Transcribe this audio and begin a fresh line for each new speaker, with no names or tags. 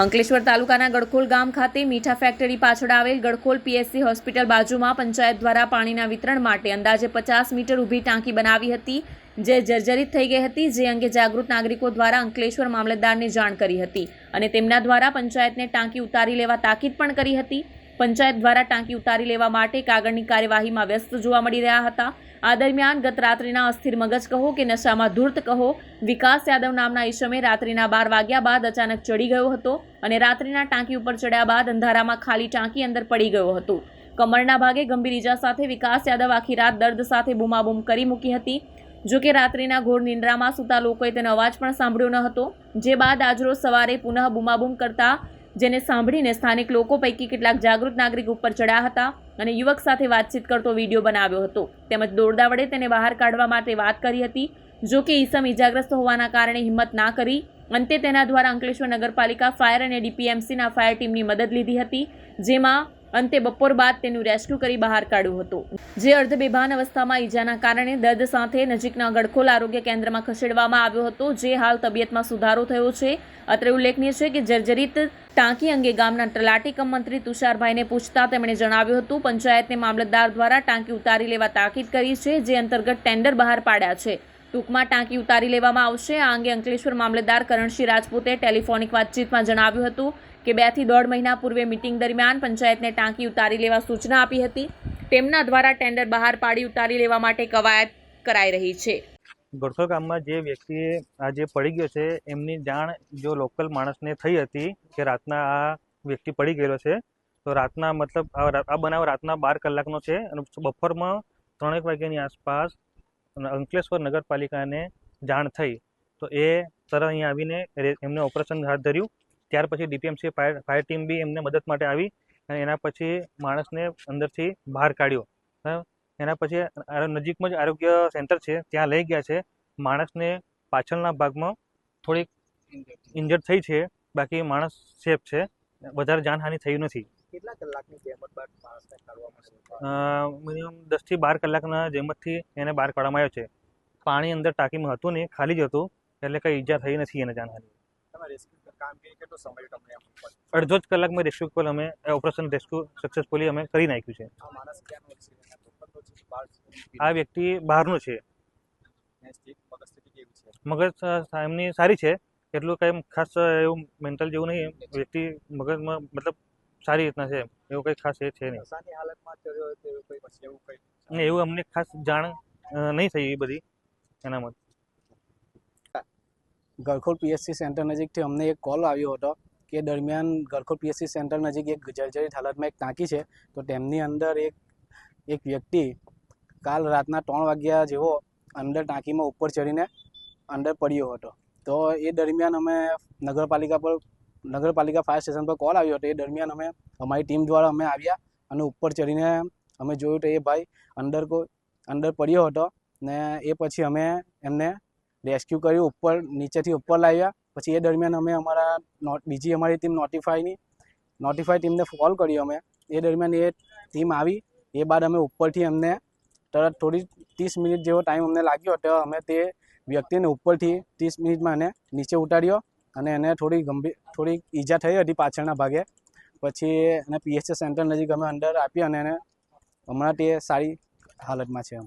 અંકલેશ્વર તાલુકાના ગડખોલ ગામ ખાતે મીઠા ફેક્ટરી પાછળ આવેલ ગડખોલ પીએસસી હોસ્પિટલ બાજુમાં પંચાયત દ્વારા પાણીના વિતરણ માટે અંદાજે પચાસ મીટર ઊભી ટાંકી બનાવી હતી, જે જર્જરિત થઈ ગઈ હતી, જે અંગે જાગૃત નાગરિકો દ્વારા અંકલેશ્વર મામલતદારને જાણ કરી હતી અને તેમના દ્વારા પંચાયતને ટાંકી ઉતારી લેવા તાકીદ પણ કરી હતી. પંચાયત દ્વારા ટાંકી ઉતારી લેવા માટે કાગળની કાર્યવાહીમાં વ્યસ્ત જોવા મળી રહ્યા હતા. આ દરમિયાન ગત રાત્રિના અસ્થિર મગજ કહો કે નશામાં ધૂર્ત કહો, વિકાસ યાદવ નામના ઈશમે રાત્રિના બાર વાગ્યા બાદ અચાનક ચડી ગયો હતો અને રાત્રિના ટાંકી ઉપર ચડ્યા બાદ અંધારામાં ખાલી ટાંકી અંદર પડી ગયો હતો. કમરના ભાગે ગંભીર ઈજા સાથે વિકાસ યાદવ આખી રાત દર્દ સાથે બૂમાબૂમ કરી મૂકી હતી. જો કે રાત્રિના ઘોર નિંદ્રામાં સૂતા લોકોએ તેનો અવાજ પણ સાંભળ્યો ન હતો. જે બાદ આજરોજ સવારે પુનઃ બૂમાબૂમ કરતા જેને સાંભળીને સ્થાનિક લોકો પૈકી કેટલાક જાગૃત નાગરિક ઉપર ચડ્યા હતા અને યુવક સાથે વાતચીત કરતો વીડિયો બનાવ્યો હતો. તેમજ દોરડા વડે તેને બહાર કાઢવા માટે વાત કરી હતી, જો કે ઈસમ ઇજાગ્રસ્ત હોવાના કારણે હિંમત ના કરી. અંતે તેના દ્વારા અંકલેશ્વર નગરપાલિકા ફાયર અને ડીપીએમસીના ફાયર ટીમની મદદ લીધી હતી, જેમાં અંતે બપોર બાદ તેનું રેસ્ક્યુ કરી બહાર કાઢ્યું હતું. જે અર્ધ બેભાન અવસ્થામાં ઈજાના કારણે દર્દ સાથે નજીકના ગડખોલ આરોગ્ય કેન્દ્રમાં ખસેડવામાં આવ્યો હતો, જે હાલ તબિયતમાં સુધારો થયો છે. અત્રે ઉલ્લેખનીય છે કે જર્જરિત ટાંકી અંગે ગામના તલાટી કમ મંત્રી તુષારભાઈને પૂછતા તેમણે જણાવ્યું હતું, પંચાયતને મામલતદાર દ્વારા ટાંકી ઉતારી લેવા તાકીદ કરી છે, જે અંતર્ગત ટેન્ડર બહાર પાડ્યા છે. ટૂંકમાં ટાંકી ઉતારી લેવામાં આવશે. આ અંગે અંકલેશ્વર મામલતદાર કરણસિંહ રાજપૂતે ટેલિફોનિક વાતચીતમાં જણાવ્યું હતું કે બેથી દોઢ મહિના પૂર્વે મિટિંગ દરમિયાન પંચાયતને ટાંકી ઉતારી લેવા સૂચના આપી હતી. તેમના દ્વારા ટેન્ડર બહાર પાડી ઉતારી લેવા માટે કવાયત કરાઈ રહી છે.
ગોરસો ગામમાં જે વ્યક્તિ આ જે પડી ગયો છે, એમની જાણ જો લોકલ માણસને થઈ હતી કે રાતના આ વ્યક્તિ પડી ગયેલો છે, તો રાતના મતલબ આ બનાવ રાતના બાર કલાકનો છે અને બપોરમાં ત્રણેક વાગ્યાની આસપાસ અંકલેશ્વર નગરપાલિકાને જાણ થઈ. તો એ તરત અહીંયા આવીને એમને ઓપરેશન હાથ ધર્યું. ત્યાર પછી ડીપીએમસી ફાયર ફાયર ટીમ બી એમને મદદ માટે આવી અને એના પછી માણસને અંદરથી બહાર કાઢ્યો. એના પછી નજીકમાં જ આરોગ્ય સેન્ટર છે ત્યાં લઈ ગયા છે. માણસને પાછળના ભાગમાં થોડીક ઇન્જર્ડ થઈ છે બાકી માણસ સેફ છે. વધારે જાનહાનિ થયું નથી.
કેટલા કલાકની જહેમત બાદ માણસને કાઢવામાં
મિનિમમ દસથી બાર કલાકના જેમતથી એને બહાર કાઢવામાં આવ્યો છે. પાણી અંદર ટાંકીમાં હતું નહીં ખાલી જ હતું એટલે કંઈ ઈજા થઈ નથી એને જાનહાનિ.
કામગીરી કેટલો સમય તમને
અડધો જ કલાકમાં રેસ્ક્યુ કોલ અમે ઓપરેશન રેસ્ક્યુ સક્સેસફુલી અમે કરી નાખ્યું છે.
આ
વ્યક્તિ બહારનું છે.
મગજ
એમની સારી છે એટલું કંઈ ખાસ એવું મેન્ટલ જેવું નહીં વ્યક્તિ મગજમાં મતલબ સારી રીતના છે એવું કંઈ ખાસ એ છે નહીં.
એવું
અમને ખાસ જાણ નહીં થઈ એ બધી એનામાં.
ગરખોલ પીએસસી સેન્ટર નજીકથી અમને એક કોલ આવ્યો હતો કે દરમિયાન ગરખોલ પીએસસી સેન્ટર નજીક એક જર્જરિત હાલતમાં એક ટાંકી છે, તો તેમની અંદર એક એક વ્યક્તિ કાલ રાતના ત્રણ વાગ્યા જેવો અંદર ટાંકીમાં ઉપર ચડીને અંદર પડ્યો હતો. તો એ દરમિયાન અમે નગરપાલિકા પર, નગરપાલિકા ફાયર સ્ટેશન પર કોલ આવ્યો હતો. એ દરમિયાન અમે, અમારી ટીમ દ્વારા અમે આવ્યા અને ઉપર ચડીને અમે જોયું તો એ ભાઈ અંદર કો અંદર પડ્યો હતો ને એ પછી અમે એમને રેસ્ક્યુ કર્યું, ઉપર, નીચેથી ઉપર લાવ્યા. પછી એ દરમિયાન અમે અમારા બીજી અમારી ટીમ નોટિફાઈની નોટિફાઈ ટીમને કોલ કર્યો અમે. એ દરમિયાન એ ટીમ આવી. એ બાદ અમે ઉપરથી અમને તરત થોડી ત્રીસ મિનિટ જેવો ટાઈમ અમને લાગ્યો તો અમે તે વ્યક્તિને ઉપરથી ત્રીસ મિનિટમાં એને નીચે ઉતાર્યો અને એને થોડી ગંભીર, થોડી ઈજા થઈ હતી પાછળના ભાગે. પછી એને પીએચસી સેન્ટર નજીક અમે અંદર આપી અને એને હમણાં તે સારી હાલતમાં છે એમ.